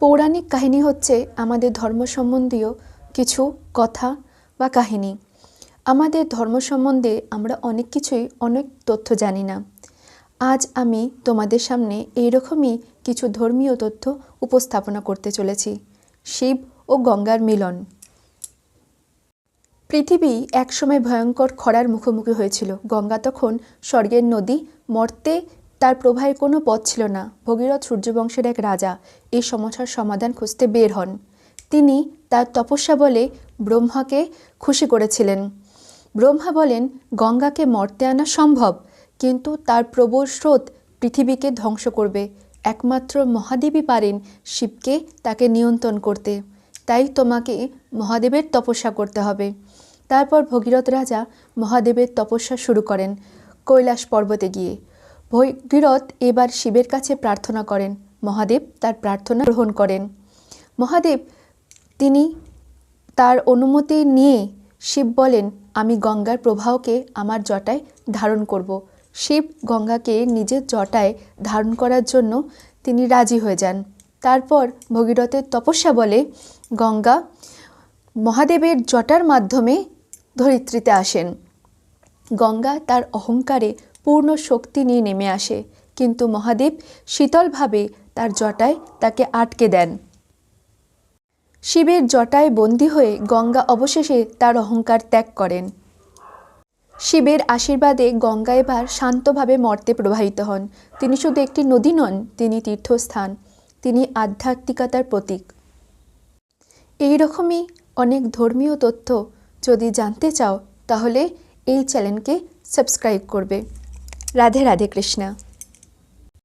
পৌরাণিক কাহিনী হচ্ছে আমাদের ধর্ম সম্বন্ধীয় কিছু কথা বা কাহিনী। আমাদের ধর্ম সম্বন্ধে আমরা অনেক কিছুই অনেক তথ্য জানি না। আজ আমি তোমাদের সামনে এইরকমই কিছু ধর্মীয় তথ্য উপস্থাপনা করতে চলেছি। শিব ও গঙ্গার মিলন। পৃথিবী একসময় ভয়ঙ্কর খরার মুখোমুখি হয়েছিল। গঙ্গা তখন স্বর্গের নদী, মর্তে তার প্রবাহের কোনো পথ ছিল না। ভগীরথ সূর্যবংশের এক রাজা এই সমস্যার সমাধান খুঁজতে বের হন। তিনি তার তপস্যা বলে ব্রহ্মাকে খুশি করেছিলেন। ব্রহ্মা বলেন, গঙ্গাকে মর্তে আনা সম্ভব, কিন্তু তার প্রবল স্রোত পৃথিবীকে ধ্বংস করবে। একমাত্র মহাদেবী পারেন শিবকে তাকে নিয়ন্ত্রণ করতে। তাই তোমাকে মহাদেবের তপস্যা করতে হবে। তারপর ভগীরথ রাজা মহাদেবের তপস্যা শুরু করেন কৈলাস পর্বতে গিয়ে। ভগীরথ এবার শিবের কাছে প্রার্থনা করেন। মহাদেব তার প্রার্থনা গ্রহণ করেন। মহাদেব তিনি তার অনুমতি নিয়ে শিব বলেন, আমি গঙ্গার প্রবাহকে আমার জটায় ধারণ করব। শিব গঙ্গাকে নিজের জটায় ধারণ করার জন্য তিনি রাজি হয়ে যান। তারপর ভগীরথের তপস্যা বলে, গঙ্গা মহাদেবের জটার মাধ্যমে ধরিত্রীতে আসেন। গঙ্গা তার অহংকারে পূর্ণ শক্তি নিয়ে নেমে আসে। কিন্তু মহাদেব শীতলভাবে তার জটায় তাকে আটকে দেন। শিবের জটায় বন্দী হয়ে গঙ্গা অবশেষে তার অহংকার ত্যাগ করেন। শিবের আশীর্বাদে গঙ্গা এবার শান্তভাবে মর্তে প্রবাহিত হন। তিনি শুধু একটি নদী নন, তিনি তীর্থস্থান। তিনি আধ্যাত্মিকতার প্রতীক। এই রকমই অনেক ধর্মীয় তথ্য। যদি জানতে চাও, তাহলে এই চ্যানেলকে সাবস্ক্রাইব করবে। রাধে রাধে কৃষ্ণা।